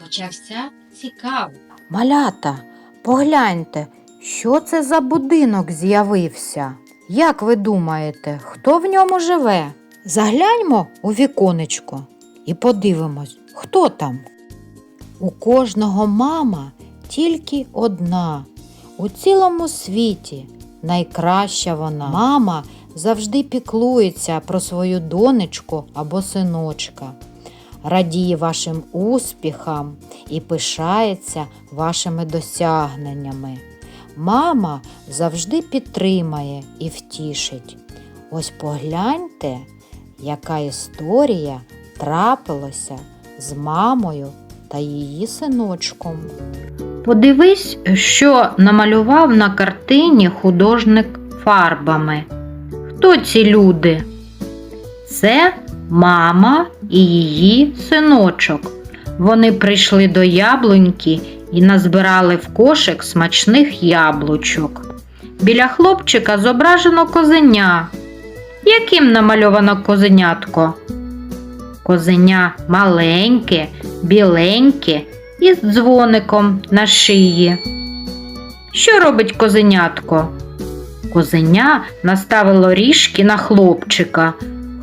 почався цікавий. Малята, погляньте, що це за будинок з'явився? Як ви думаєте, хто в ньому живе? Загляньмо у віконечко і подивимось, хто там. У кожного мама тільки одна. У цілому світі найкраща вона. Мама завжди піклується про свою донечку або синочка, радіє вашим успіхам і пишається вашими досягненнями. Мама завжди підтримає і втішить. Ось погляньте, яка історія трапилася з мамою та її синочком. Подивись, що намалював на картині художник фарбами. Хто ці люди? Це мама і її синочок. Вони прийшли до яблуньки і назбирали в кошик смачних яблучок. Біля хлопчика зображено козеня. Яким намальовано козенятко? Козеня маленьке, біленьке і з дзвоником на шиї. Що робить козенятко? Козеня наставило ріжки на хлопчика.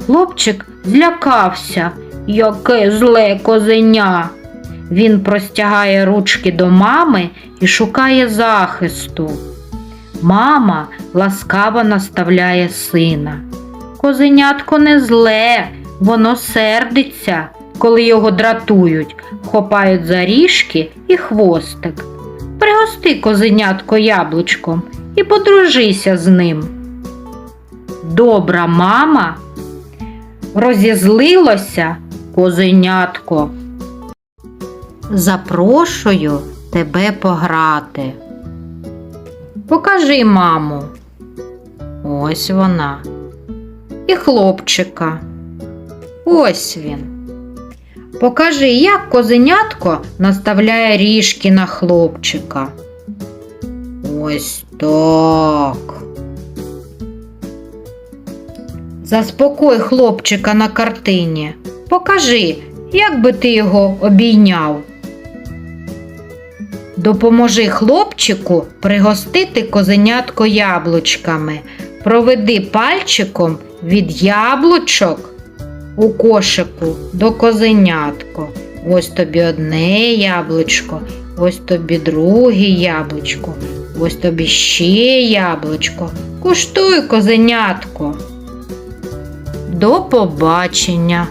Хлопчик злякався. Яке зле козеня. Він простягає ручки до мами і шукає захисту. Мама ласкаво наставляє сина. Козенятко не зле, воно сердиться, коли його дратують, хопають за ріжки і хвостик. Пригости козенятко яблучком і подружися з ним. Добра мама розізлилося козенятко. Запрошую тебе пограти. Покажи маму. Ось вона. І хлопчика. Ось він. Покажи, як козенятко наставляє ріжки на хлопчика. Ось так. Заспокой хлопчика на картині. Покажи, як би ти його обійняв. Допоможи хлопчику пригостити козенятко яблучками. Проведи пальчиком від яблучок у кошику до козенятко. Ось тобі одне яблучко, ось тобі друге яблучко, ось тобі ще яблучко. Куштуй козенятко. До побачення!